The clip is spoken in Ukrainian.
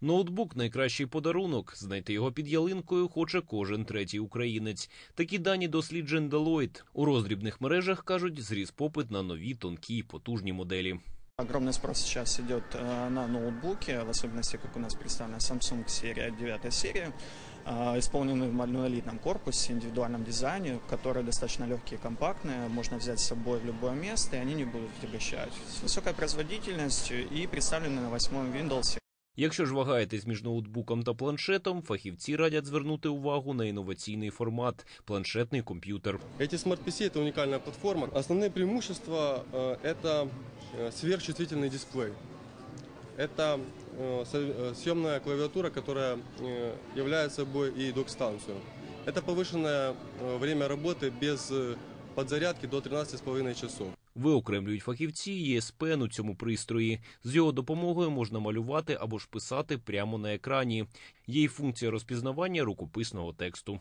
Ноутбук найкращий подарунок. Знайти його під ялинкою хоче кожен третій українець. Такі дані досліджень Deloitte. У роздрібних мережах кажуть, зріс попит на нові тонкі і потужні моделі. Огромный спрос сейчас идет э, на ноутбуки, в особенности, как у нас представлена Samsung серия, 9 серия, э, исполненные в монолитном корпусе, индивидуальном дизайне, которые достаточно легкие и компактные, можно взять с собой в любое место, и они не будут отягощать. С высокой производительностью и представлены на восьмом Windows. Якщо ж вагаєтесь між ноутбуком та планшетом, фахівці радять звернути увагу на інноваційний формат планшетний комп'ютер. Эти смарт-PC это уникальная платформа. Основные преимущества э, это э, сверхчувствительный дисплей. Это э, со- э, съемная клавиатура, которая э, является собой и док-станцию. Это повышенное э, время работы без э, подзарядки до 13,5 часов. Виокремлюють фахівці ЄСПН у цьому пристрої. З його допомогою можна малювати або ж писати прямо на екрані. Є й функція розпізнавання рукописного тексту.